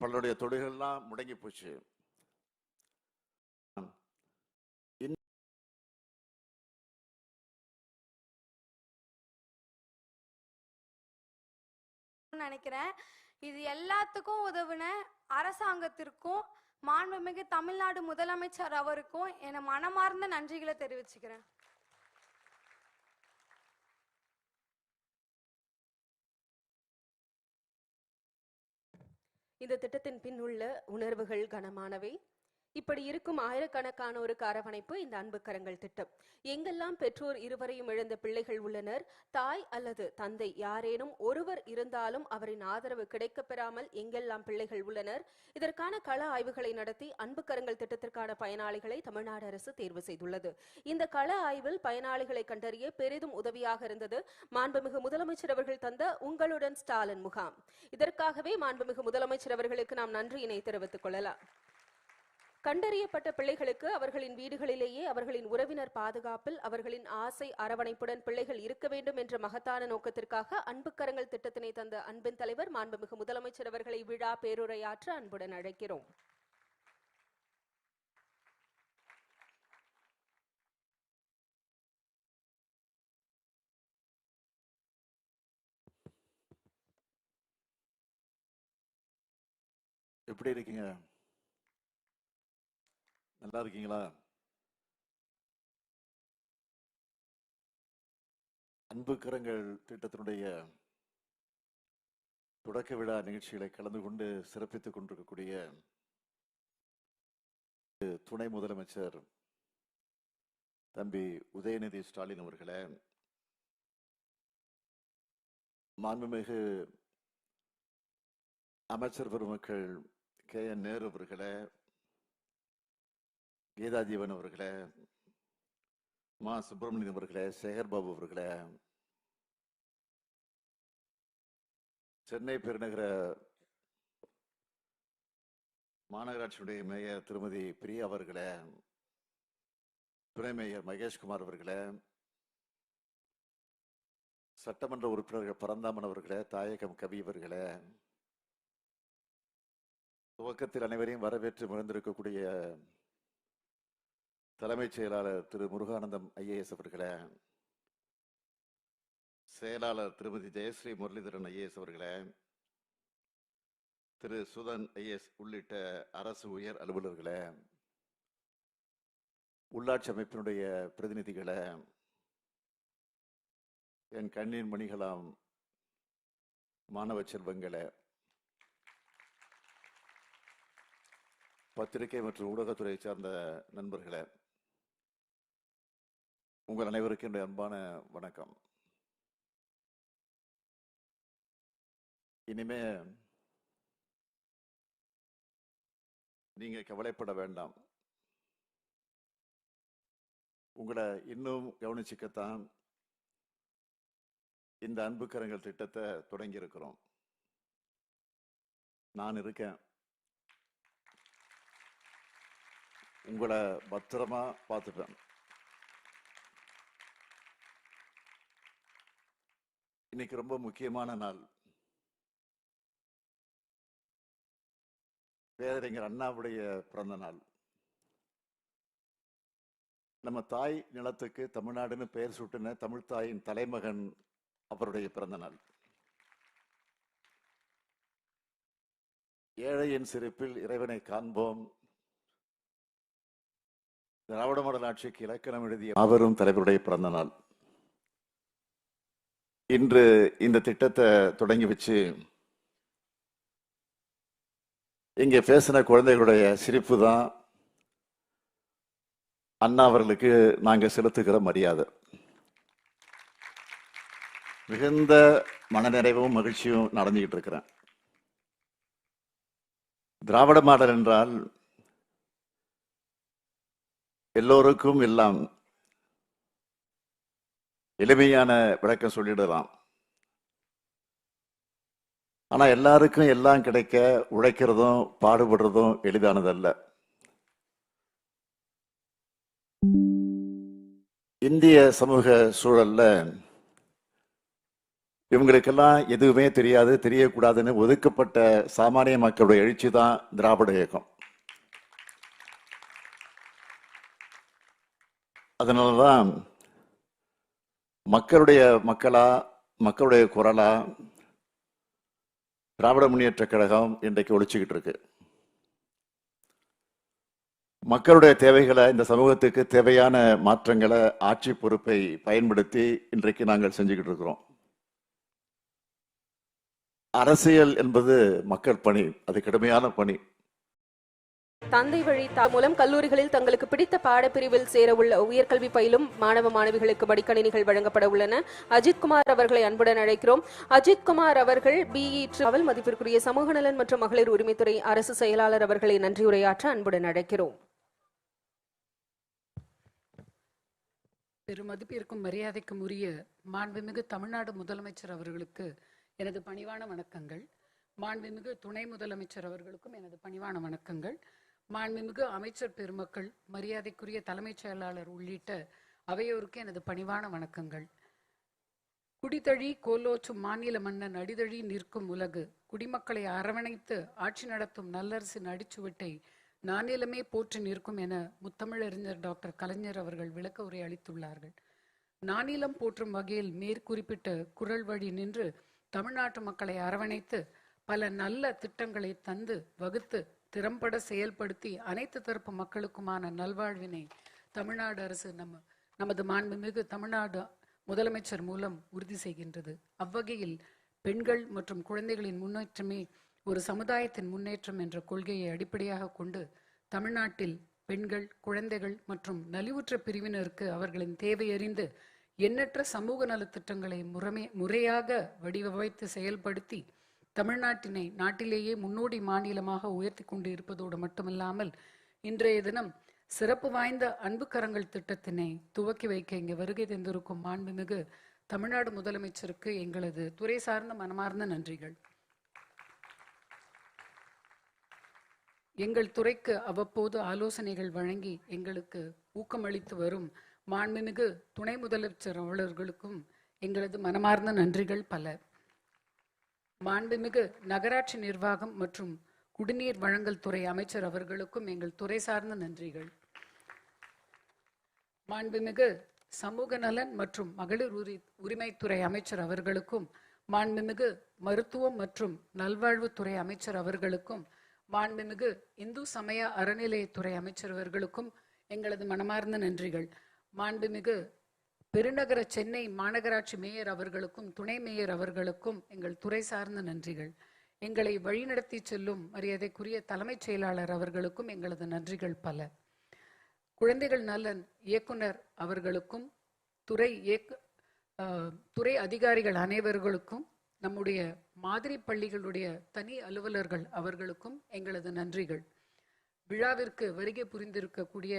பலருடைய தொழில்கள்லாம் முடங்கி போச்சு நினைக்கிறேன். இது எல்லாத்துக்கும் உதவுன அரசாங்கத்திற்கும் மாண்புமிகு தமிழ்நாடு முதலமைச்சர் அவருக்கும் என மனமார்ந்த நன்றிகளை தெரிவிச்சுக்கிறேன். இந்த திட்டத்தின் பின் உள்ள உணர்வுகள் கனமானவை. இப்படி இருக்கும் ஆயிரக்கணக்கானோருக்கு அரவணைப்பு இந்த அன்பு கரங்கள் திட்டம். எங்கெல்லாம் பெற்றோர் இருவரையும் இழந்த பிள்ளைகள் உள்ளனர் தாய் அல்லது தந்தை யாரேனும் ஒருவர் இருந்தாலும் அவரின் ஆதரவு கிடைக்கப் பெறாமல் எங்கெல்லாம் பிள்ளைகள் உள்ளனர் இதற்கான கள ஆய்வுகளை நடத்தி அன்பு கரங்கள் திட்டத்திற்கான பயனாளிகளை தமிழ்நாடு அரசு தேர்வு செய்துள்ளது. இந்த கள ஆய்வில் பயனாளிகளை கண்டறிய பெரிதும் உதவியாக இருந்தது மாண்புமிகு முதலமைச்சர் அவர்கள் தந்த உங்களுடன் ஸ்டாலின் முகாம். இதற்காகவே மாண்புமிகு முதலமைச்சர் அவர்களுக்கு நாம் நன்றியினை தெரிவித்துக் கொள்ளலாம். கண்டறியப்பட்ட பிள்ளைகளுக்கு அவர்களின் வீடுகளிலேயே அவர்களின் உறவினர் பாதுகாப்பில் அவர்களின் ஆசை அரவணைப்புடன் பிள்ளைகள் இருக்க வேண்டும் என்ற மகத்தான நோக்கத்திற்காக அன்பு கரங்கள் திட்டத்தினை தந்த அன்பின் தலைவர் மாண்புமிகு முதலமைச்சர் அவர்களை விழா பேருரையாற்ற அன்புடன் அழைக்கிறோம். எப்படி இருக்கீங்க? நல்லா இருக்கீங்களா? அன்பு கரங்கள் திட்டத்தினுடைய தொடக்க விழா நிகழ்ச்சிகளை கலந்து கொண்டு சிறப்பித்துக் கொண்டிருக்கக்கூடிய துணை முதலமைச்சர் தம்பி உதயநிதி ஸ்டாலின் அவர்களே மாண்புமிகு அமைச்சர் பெருமக்கள் கே என் நேரு அவர்களே கீதாஜீவன் அவர்களே மா. சுப்பிரமணியன் அவர்களே சேகர் பாபு அவர்களே சென்னை பெருநகர மாநகராட்சியுடைய மேயர் திருமதி பிரியா அவர்களே துணை மேயர் மகேஷ்குமார் அவர்களே சட்டமன்ற உறுப்பினர்கள் பரந்தாமன் அவர்களே தாயகம் கவி அவர்களே துவக்கத்தில் அனைவரையும் வரவேற்று மகிழ்ந்திருக்கக்கூடிய தலைமைச் செயலாளர் திரு முருகானந்தம் ஐஏஎஸ் அவர்களே செயலாளர் திருமதி ஜெயஸ்ரீ முரளிதரன் ஐஏஎஸ் அவர்களே திரு சுதன் ஐஏஎஸ் உள்ளிட்ட அரசு உயர் அலுவலர்களே உள்ளாட்சி அமைப்பினுடைய பிரதிநிதிகளே என் கண்ணீர் மணிகளாம் மாணவ செல்வங்களே பத்திரிகை மற்றும் ஊடகத்துறையை சார்ந்த நண்பர்களே உங்கள் அனைவருக்கும் என்னுடைய அன்பான வணக்கம். இனிமே நீங்க கவலைப்பட வேண்டாம். உங்களை இன்னும் கவனிச்சுக்கத்தான் இந்த அன்புக்கரங்கள் திட்டத்தை தொடங்கி இருக்கிறோம் நான் இருக்கேன். உங்களை பத்திரமா பார்த்துப்பேன். இன்னைக்கு ரொம்ப முக்கியமான நாள். பேரறிஞர் அண்ணாவுடைய பிறந்த நாள். நம்ம தாய் நிலத்துக்கு தமிழ்நாடுன்னு பெயர் சூட்டின தமிழ் தாயின் தலைமகன் அவருடைய பிறந்த நாள். ஏழையின் சிரிப்பில் இறைவனை காண்போம். திராவிட மாடல் ஆட்சிக்கு இலக்கணம் எழுதிய மாபெரும் தலைவருடைய பிறந்த நாள். இன்று இந்த திட்டத்தை தொடங்கி வச்சு இங்கே பேசின குழந்தைகளுடைய சிரிப்பு தான் அண்ணா அவர்களுக்கு நாங்கள் செலுத்துகிற மரியாதை. மிகுந்த மனநிறைவும் மகிழ்ச்சியும் நடந்துகிட்டு இருக்கிறேன். திராவிட மாடல் என்றால் எல்லோருக்கும் எல்லாம் எளிமையான விளக்கம் சொல்லிடலாம். ஆனா எல்லாருக்கும் எல்லாம் கிடைக்க உழைக்கிறதும் பாடுபடுறதும் எளிதானதல்ல. இந்திய சமூக சூழல்ல இவங்களுக்கெல்லாம் எதுவுமே தெரியாது தெரியக்கூடாதுன்னு ஒதுக்கப்பட்ட சாமானிய மக்களுடைய எழுச்சி தான் திராவிட இயக்கம். அதனால தான் மக்களுடைய மக்களா மக்களுடைய குரலா திராவிட முன்னேற்ற கழகம் இன்றைக்கு ஒழிச்சுக்கிட்டு இருக்கு. மக்களுடைய தேவைகளை இந்த சமூகத்துக்கு தேவையான மாற்றங்களை ஆட்சி பொறுப்பை பயன்படுத்தி இன்றைக்கு நாங்கள் செஞ்சுக்கிட்டு இருக்கிறோம். அரசியல் என்பது மக்கள் பணி அது கடுமையான பணி. தந்தை வழி தா மூலம் கல்லூரிகளில் தங்களுக்கு பிடித்த பாடப்பிரிவில் சேர உள்ள உயர்கல்வி பயிலும் மாணவ மாணவிகளுக்கு மடிக்கணினிகள் வழங்கப்பட உள்ளன. அஜித்குமார் அவர்களை அன்புடன் அழைக்கிறோம். அஜித்குமார் அவர்கள் பிஇ அவல் மதிப்பிற்குரிய சமூக நலன் மற்றும் மகளிர் உரிமைத்துறை அரசு செயலாளர் அவர்களை நன்றியுரையாற்ற அன்புடன் அழைக்கிறோம். பெருமதிப்பிற்கும் மரியாதைக்கும் உரிய மாண்புமிகு தமிழ்நாடு முதலமைச்சர் அவர்களுக்கு எனது பணிவான வணக்கங்கள். மாண்புமிகு துணை முதலமைச்சர் அவர்களுக்கும் எனது பணிவான வணக்கங்கள். மாண்புமிகு அமைச்சர் பெருமக்கள் மரியாதைக்குரிய தலைமைச் செயலாளர் உள்ளிட்ட அவையோருக்கு எனது பணிவான வணக்கங்கள். குடிதழி கோலோச்சும் மாநில மன்னன் அடிதழி நிற்கும் உலகு குடிமக்களை அரவணைத்து ஆட்சி நடத்தும் நல்லரசின் அடிச்சுவட்டை நானிலமே போற்றி நிற்கும் என முத்தமிழறிஞர் டாக்டர் கலைஞர் அவர்கள் விளக்க உரை அளித்துள்ளார்கள். நானிலம் போற்றும் வகையில் மேற்குறிப்பிட்ட குரல் வழி நின்று தமிழ்நாட்டு மக்களை அரவணைத்து பல நல்ல திட்டங்களை தந்து வகுத்து திறம்பட செயல்படுத்தி அனைத்து தரப்பு மக்களுக்குமான நல்வாழ்வினை தமிழ்நாடு அரசு நம்ம நமது மாண்புமிகு தமிழ்நாடு முதலமைச்சர் மூலம் உறுதி செய்கின்றது. அவ்வகையில் பெண்கள் மற்றும் குழந்தைகளின் முன்னேற்றமே ஒரு சமுதாயத்தின் முன்னேற்றம் என்ற கொள்கையை அடிப்படையாக கொண்டு தமிழ்நாட்டில் பெண்கள் குழந்தைகள் மற்றும் நலிவுற்ற பிரிவினருக்கு அவர்களின் தேவையறிந்து எண்ணற்ற சமூக நலத்திட்டங்களை முறைமை முறையாக வடிவமைத்து செயல்படுத்தி தமிழ்நாட்டினை நாட்டிலேயே முன்னோடி மாநிலமாக உயர்த்தி கொண்டு இருப்பதோடு மட்டுமில்லாமல் இன்றைய தினம் சிறப்பு வாய்ந்த அன்புக்கரங்கள் திட்டத்தினை துவக்கி வைக்க இங்கே வருகை தந்திருக்கும் மாண்புமிகு தமிழ்நாடு முதலமைச்சருக்கு எங்களது துறை சார்ந்த மனமார்ந்த நன்றிகள். எங்கள் துறைக்கு அவ்வப்போது ஆலோசனைகள் வழங்கி எங்களுக்கு ஊக்கமளித்து வரும் மாண்புமிகு துணை முதலமைச்சர் அவர்களுக்கும் எங்களது மனமார்ந்த நன்றிகள் பல. மாண்புமிகு நகராட்சி நிர்வாகம் மற்றும் குடிநீர் வழங்கல் துறை அமைச்சர் அவர்களுக்கும் எங்கள் துறை சார்ந்த நன்றிகள். மாண்புமிகு சமூக நலன் மற்றும் மகளிர் உரி உரிமைத்துறை அமைச்சர் அவர்களுக்கும் மாண்புமிகு மருத்துவம் மற்றும் நல்வாழ்வுத்துறை அமைச்சர் அவர்களுக்கும் மாண்புமிகு இந்து சமய அறநிலையத்துறை அமைச்சர் அவர்களுக்கும் எங்களது மனமார்ந்த நன்றிகள். மாண்புமிகு பெருநகர சென்னை மாநகராட்சி மேயர் அவர்களுக்கும் துணை மேயர் அவர்களுக்கும் எங்கள் துறை சார்ந்த நன்றிகள். எங்களை வழிநடத்தி செல்லும் மரியாதைக்குரிய தலைமைச் செயலாளர் அவர்களுக்கும் எங்களது நன்றிகள் பல. குழந்தைகள் நலன் இயக்குனர் அவர்களுக்கும் துறை இயக்க துறை அதிகாரிகள் அனைவர்களுக்கும் நம்முடைய மாதிரி பள்ளிகளுடைய தனி அலுவலர்கள் அவர்களுக்கும் எங்களது நன்றிகள். விழாவிற்கு வருகை புரிந்திருக்கக்கூடிய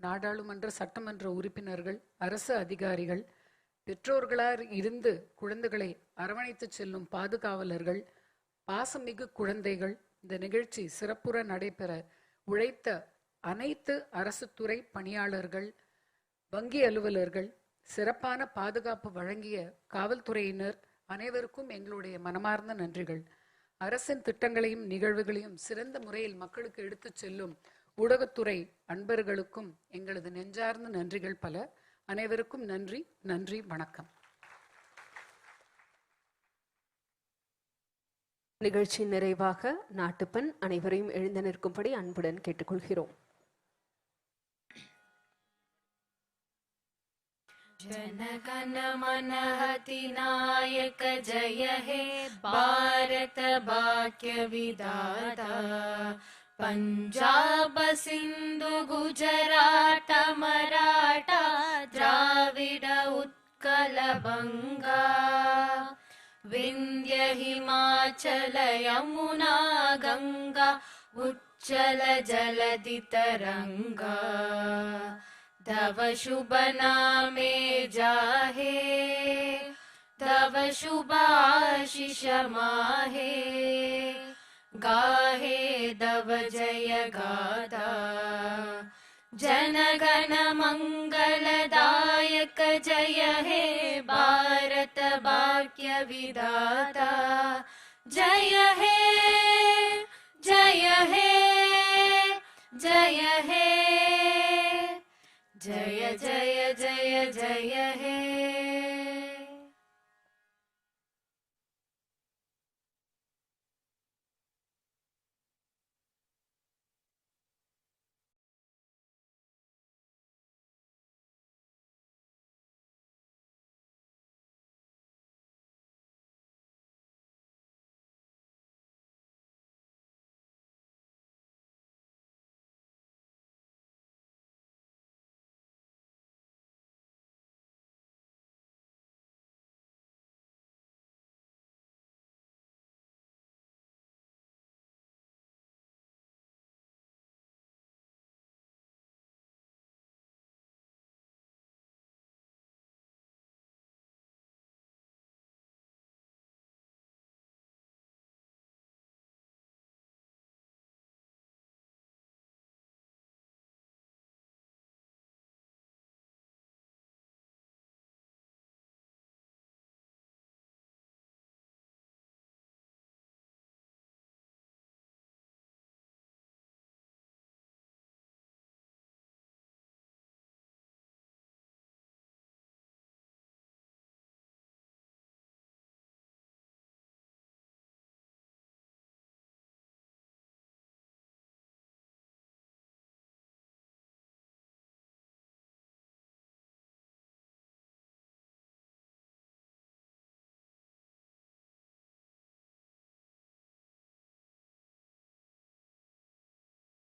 நாடாளுமன்ற சட்டமன்ற உறுப்பினர்கள் அரசு அதிகாரிகள் பெற்றோர்களார் இருந்து குழந்தைகளை அரவணைத்து செல்லும் பாதுகாவலர்கள் பாசமிகு குழந்தைகள் இந்த நிகழ்ச்சி சிறப்புற நடைபெற உழைத்த அனைத்து அரசு துறை பணியாளர்கள் வங்கி அலுவலர்கள் சிறப்பான பாதுகாப்பு வழங்கிய காவல்துறையினர் அனைவருக்கும் எங்களுடைய மனமார்ந்த நன்றிகள். அரசின் திட்டங்களையும் நிகழ்வுகளையும் சிறந்த முறையில் மக்களுக்கு எடுத்துச் செல்லும் ஊடகத்துறை அன்பர்களுக்கும் எங்களது நெஞ்சார்ந்த நன்றிகள் பல அனைவருக்கும் நன்றி நன்றி வணக்கம் நிகழ்ச்சியின் நிறைவாக நாட்டுப்பெண் அனைவரையும் எழுந்து நிற்கும்படி அன்புடன் கேட்டுக்கொள்கிறோம் जनगण मन नायक जय हे भारत भाग्य विदाता पञ्जाब सिन्धु गुजराट मराठा द्राविड उत्कल बङ्गा। विन्ध्य हिमाचल यमुना गङ्गा उच्चल तरङ्गा तव शुभ नामे जाहे तव शुभ आशिष माहे गाहे दव जय गादा जनगन मङ्गलदायक जय हे भारत वाक्यविदा जय हे जय हे जय हे। जय जय जय जय हे।